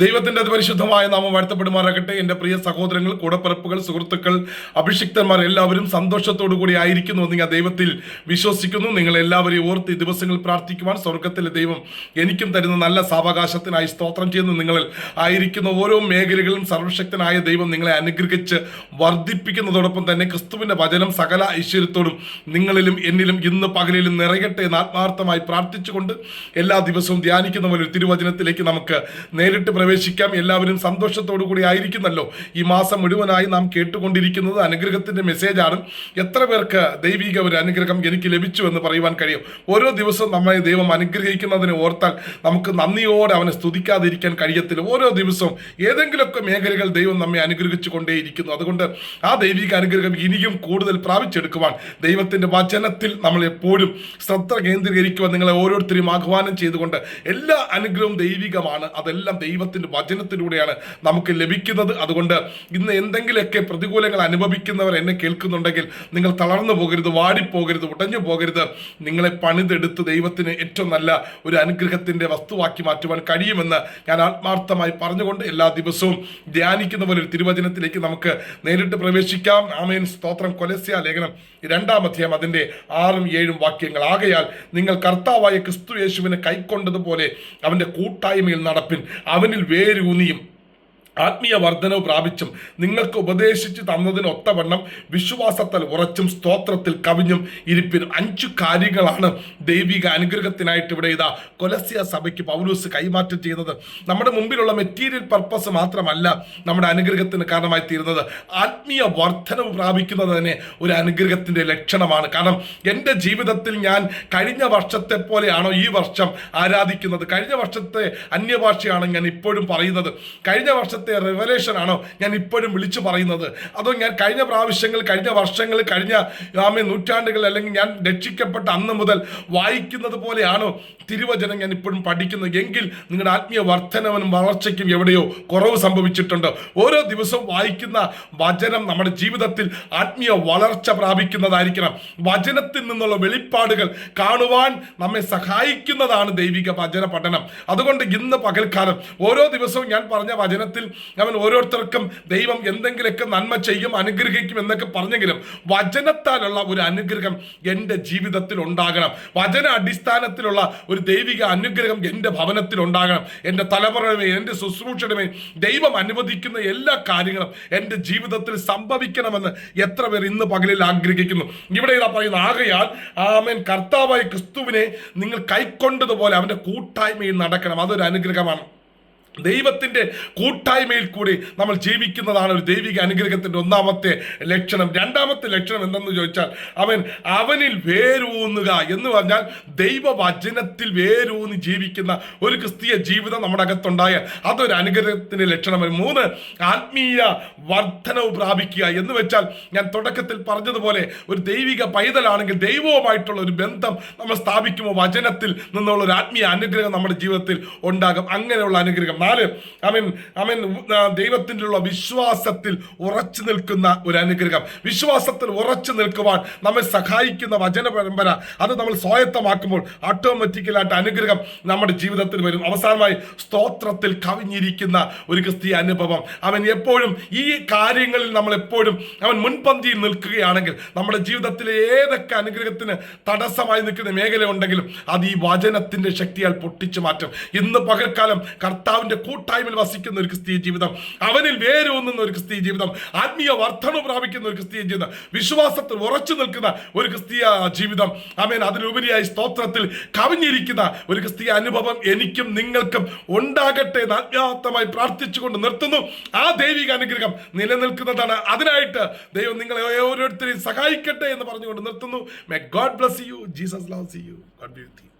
ദൈവത്തിന്റെ അതിപരിശുദ്ധമായ നാമം വാഴ്ത്തപ്പെടുമാറാകട്ടെ. എന്റെ പ്രിയ സഹോദരങ്ങൾ കൂടപ്പിറപ്പുകൾ സുഹൃത്തുക്കൾ അഭിഷിക്തന്മാർ എല്ലാവരും സന്തോഷത്തോടു കൂടി ആയിരിക്കുന്നു എന്ന് ഞാൻ ദൈവത്തിൽ വിശ്വസിക്കുന്നു. നിങ്ങൾ എല്ലാവരെയും ഓർത്ത് ദിവസങ്ങൾ പ്രാർത്ഥിക്കുവാൻ സ്വർഗത്തിലെ ദൈവം എനിക്കും തരുന്ന നല്ല സാവകാശത്തിനായി സ്തോത്രം ചെയ്യുന്ന. നിങ്ങളിൽ ആയിരിക്കുന്ന ഓരോ മേഖലകളിലും സർവശക്തനായ ദൈവം നിങ്ങളെ അനുഗ്രഹിച്ച് വർദ്ധിപ്പിക്കുന്നതോടൊപ്പം തന്നെ ക്രിസ്തുവിന്റെ വചനം സകല ഐശ്വര്യത്തോടും നിങ്ങളിലും എന്നിലും ഇന്ന് പകലിലും നിറയട്ടെ എന്ന് ആത്മാർത്ഥമായി പ്രാർത്ഥിച്ചുകൊണ്ട് എല്ലാ ദിവസവും ധ്യാനിക്കുന്ന പോലെ ഒരു തിരുവചനത്തിലേക്ക് നമുക്ക് നേരിട്ട് പ്രവേശിക്കാം. എല്ലാവരും സന്തോഷത്തോടു കൂടി ആയിരിക്കുന്നല്ലോ. ഈ മാസം മുഴുവനായി നാം കേട്ടുകൊണ്ടിരിക്കുന്നത് അനുഗ്രഹത്തിന്റെ മെസ്സേജാണ് എത്ര പേർക്ക് ദൈവിക ഒരു അനുഗ്രഹം എനിക്ക് ലഭിച്ചു എന്ന് പറയുവാൻ കഴിയും? ഓരോ ദിവസവും നമ്മെ ദൈവം അനുഗ്രഹിക്കുന്നതിനെ ഓർത്താൽ നമുക്ക് നന്ദിയോടെ അവനെ സ്തുതിക്കാതിരിക്കാൻ കഴിയത്തില്ല. ഓരോ ദിവസവും ഏതെങ്കിലുമൊക്കെ മേഖലകൾ ദൈവം നമ്മെ അനുഗ്രഹിച്ചു കൊണ്ടേയിരിക്കുന്നു. അതുകൊണ്ട് ആ ദൈവിക അനുഗ്രഹം ഇനിയും കൂടുതൽ പ്രാപിച്ചെടുക്കുവാൻ ദൈവത്തിന്റെ വചനത്തിൽ നമ്മൾ എപ്പോഴും ശ്രദ്ധ കേന്ദ്രീകരിക്കുവാൻ നിങ്ങളെ ഓരോരുത്തരെയും ആഹ്വാനം ചെയ്തുകൊണ്ട് എല്ലാ അനുഗ്രഹവും ദൈവികമാണ്. അതെല്ലാം ദൈവത്തിന്റെ വചനത്തിലൂടെയാണ് നമുക്ക് ലഭിക്കുന്നത്. അതുകൊണ്ട് ഇന്ന് എന്തെങ്കിലുമൊക്കെ പ്രതികൂലങ്ങൾ അനുഭവിക്കുന്നവർ എന്നെ കേൾക്കുന്നുണ്ടെങ്കിൽ നിങ്ങൾ തളർന്നു പോകരുത് വാടിപ്പോകരുത് ഉടഞ്ഞു പോകരുത്. നിങ്ങളെ പണിതെടുത്ത് ദൈവത്തിന് ഏറ്റവും നല്ല ഒരു അനുഗ്രഹത്തിന്റെ വസ്തുവാക്കി മാറ്റുവാൻ കഴിയുമെന്ന് ഞാൻ ആത്മാർത്ഥമായി പറഞ്ഞുകൊണ്ട് എല്ലാ ദിവസവും ധ്യാനിക്കുന്ന പോലെ ഒരു തിരുവചനത്തിലേക്ക് നമുക്ക് നേരിട്ട് പ്രവേശിക്കാം. ആമേൻ. സ്തോത്രം. കൊലസ്യ ലേഖനം രണ്ടാം അധ്യായം അതിന്റെ ആറും ഏഴും വാക്യങ്ങൾ. ആകയാൽ നിങ്ങൾ കർത്താവായ ക്രിസ്തു യേശുവിനെ കൈക്കൊണ്ടതുപോലെ അവന്റെ കൂട്ടായ്മയിൽ നടപ്പിൻ. അവനിൽ വേരൂന്നിയും ആത്മീയ വർധനവ് പ്രാപിച്ചും നിങ്ങൾക്ക് ഉപദേശിച്ച് തന്നതിന് ഒത്തവണ്ണം വിശ്വാസത്തിൽ ഉറച്ചും സ്തോത്രത്തിൽ കവിഞ്ഞും ഇരിപ്പിൻ അഞ്ചു കാര്യങ്ങളാണ് ദൈവിക അനുഗ്രഹത്തിനായിട്ട് ഇവിടെ ഇതാ കൊലസ്യ സഭയ്ക്ക് പൗലൂസ് കൈമാറ്റം ചെയ്യുന്നത്. നമ്മുടെ മുമ്പിലുള്ള മെറ്റീരിയൽ പർപ്പസ് മാത്രമല്ല നമ്മുടെ അനുഗ്രഹത്തിന് കാരണമായി തീരുന്നത്. ആത്മീയ വർധനവ് പ്രാപിക്കുന്നത് തന്നെ ഒരു അനുഗ്രഹത്തിന്റെ ലക്ഷണമാണ്. കാരണം എന്റെ ജീവിതത്തിൽ ഞാൻ കഴിഞ്ഞ വർഷത്തെ പോലെയാണോ ഈ വർഷം ആരാധിക്കുന്നത്? കഴിഞ്ഞ വർഷത്തെ അന്യഭാഷയാണ് ഞാൻ ഇപ്പോഴും പറയുന്നത്. കഴിഞ്ഞ വർഷത്തെ റെവലേഷൻ ആണോ ഞാൻ ഇപ്പോഴും വിളിച്ചു പറയുന്നത്? അതോ ഞാൻ കഴിഞ്ഞ പ്രാവശ്യങ്ങൾ കഴിഞ്ഞ വർഷങ്ങൾ കഴിഞ്ഞ ആമേ നൂറ്റാണ്ടുകൾ അല്ലെങ്കിൽ ഞാൻ രക്ഷിക്കപ്പെട്ട അന്ന് മുതൽ വായിക്കുന്നത് പോലെയാണോ തിരുവചനം ഞാൻ ഇപ്പോഴും പഠിക്കുന്നത് എങ്കിൽ നിങ്ങളുടെ ആത്മീയ വർധനവനും വളർച്ചയ്ക്കും എവിടെയോ കുറവ് സംഭവിച്ചിട്ടുണ്ട്. ഓരോ ദിവസവും വായിക്കുന്ന വചനം നമ്മുടെ ജീവിതത്തിൽ ആത്മീയ വളർച്ച പ്രാപിക്കുന്നതായിരിക്കണം. വചനത്തിൽ നിന്നുള്ള വെളിപ്പാടുകൾ കാണുവാൻ നമ്മെ സഹായിക്കുന്നതാണ് ദൈവിക വചന പഠനം. അതുകൊണ്ട് ഇന്ന് പകൽക്കാലം ഓരോ ദിവസവും ഞാൻ പറഞ്ഞ വചനത്തിൽ അവൻ ഓരോരുത്തർക്കും ദൈവം എന്തെങ്കിലുമൊക്കെ നന്മ ചെയ്യും അനുഗ്രഹിക്കും എന്നൊക്കെ പറഞ്ഞെങ്കിലും വചനത്താലുള്ള ഒരു അനുഗ്രഹം എന്റെ ജീവിതത്തിൽ ഉണ്ടാകണം. വചന അടിസ്ഥാനത്തിലുള്ള ഒരു ദൈവിക അനുഗ്രഹം എന്റെ ഭവനത്തിൽ ഉണ്ടാകണം. എന്റെ തലമുറയുടെ എന്റെ ശുശ്രൂഷയുടെ ദൈവം അനുവദിക്കുന്ന എല്ലാ കാര്യങ്ങളും എന്റെ ജീവിതത്തിൽ സംഭവിക്കണമെന്ന് എത്ര പേർ ഇന്ന് പകലിൽ ആഗ്രഹിക്കുന്നു. ഇവിടെ ഇതാ പറയുന്ന ആകയാൽ ആമേൻ. കർത്താവായ ക്രിസ്തുവിനെ നിങ്ങൾ കൈക്കൊണ്ടതുപോലെ അവന്റെ കൂട്ടായ്മയിൽ നടക്കണം. അതൊരു അനുഗ്രഹമാണ്. ദൈവത്തിന്റെ കൂട്ടായ്മയിൽ കൂടി നമ്മൾ ജീവിക്കുന്നതാണ് ഒരു ദൈവിക അനുഗ്രഹത്തിന്റെ ഒന്നാമത്തെ ലക്ഷണം. രണ്ടാമത്തെ ലക്ഷണം എന്തെന്ന് ചോദിച്ചാൽ അവൻ അവനിൽ വേരൂന്നുക എന്ന് പറഞ്ഞാൽ ദൈവവചനത്തിൽ വേരൂന്ന് ജീവിക്കുന്ന ഒരു ക്രിസ്തീയ ജീവിതം നമ്മുടെ അകത്തുണ്ടായ അതൊരു അനുഗ്രഹത്തിന്റെ ലക്ഷണമാണ്. മൂന്ന് ആത്മീയ വർധനവ് പ്രാപിക്കുക എന്ന് വെച്ചാൽ ഞാൻ തുടക്കത്തിൽ പറഞ്ഞതുപോലെ ഒരു ദൈവിക പൈതലാണെങ്കിൽ ദൈവവുമായിട്ടുള്ള ഒരു ബന്ധം നമ്മൾ സ്ഥാപിക്കുമ്പോൾ വചനത്തിൽ നിന്നുള്ള ഒരു ആത്മീയ അനുഗ്രഹം നമ്മുടെ ജീവിതത്തിൽ ഉണ്ടാകും. അങ്ങനെയുള്ള അനുഗ്രഹം. നാല് അവൻ അവൻ ദൈവത്തിന്റെ വിശ്വാസത്തിൽ ഉറച്ചു നിൽക്കുന്ന ഒരു അനുഗ്രഹം. വിശ്വാസത്തിൽ ഉറച്ചു നിൽക്കുവാൻ നമ്മെ സഹായിക്കുന്ന വചന പരമ്പര അത് നമ്മൾ സ്വായത്തമാക്കുമ്പോൾ ഓട്ടോമാറ്റിക്കലായിട്ട് അനുഗ്രഹം നമ്മുടെ ജീവിതത്തിൽ വരും. അവസാനമായി സ്തോത്രത്തിൽ കവിഞ്ഞിരിക്കുന്ന ഒരു ക്രിസ്തീയ അനുഭവം. അവൻ എപ്പോഴും ഈ കാര്യങ്ങളിൽ നമ്മൾ എപ്പോഴും അവൻ മുൻപന്തിയിൽ നിൽക്കുകയാണെങ്കിൽ നമ്മുടെ ജീവിതത്തിലെ ഏതൊക്കെ അനുഗ്രഹത്തിന് തടസ്സമായി നിൽക്കുന്ന മേഖല ഉണ്ടെങ്കിലും അത് ഈ വചനത്തിന്റെ ശക്തിയാൽ പൊട്ടിച്ചു മാറ്റും. ഇന്ന് പകൽക്കാലം കർത്താവിന്റെ കൂട്ടായ്മയിൽ വസിക്കുന്ന ഒരു ക്രിസ്തീയ ജീവിതം അവനിൽ വേരൂന്നുന്ന ഒരു ക്രിസ്തീയ ജീവിതം ആത്മീയ വർധന പ്രാപിക്കുന്ന ഒരു ക്രിസ്തീയ ജീവിതം വിശ്വാസത്തിൽ ഉറച്ചു നിൽക്കുന്ന ഒരു ക്രിസ്തീയ ജീവിതം. അമേൻ അതിലുപരിയായി സ്തോത്രത്തിൽ കവിഞ്ഞിരിക്കുന്ന ഒരു ക്രിസ്തീയ അനുഭവം എനിക്കും നിങ്ങൾക്കും ഉണ്ടാകട്ടെ എന്ന് ആത്മാർത്ഥമായി പ്രാർത്ഥിച്ചുകൊണ്ട് നിർത്തുന്നു. ആ ദൈവിക അനുഗ്രഹം നിലനിൽക്കുന്നതാണ്. അതിനായിട്ട് ദൈവം നിങ്ങളെ ഓരോരുത്തരെയും സഹായിക്കട്ടെ എന്ന് പറഞ്ഞുകൊണ്ട് നിർത്തുന്നു. May God bless you Jesus love you God beauty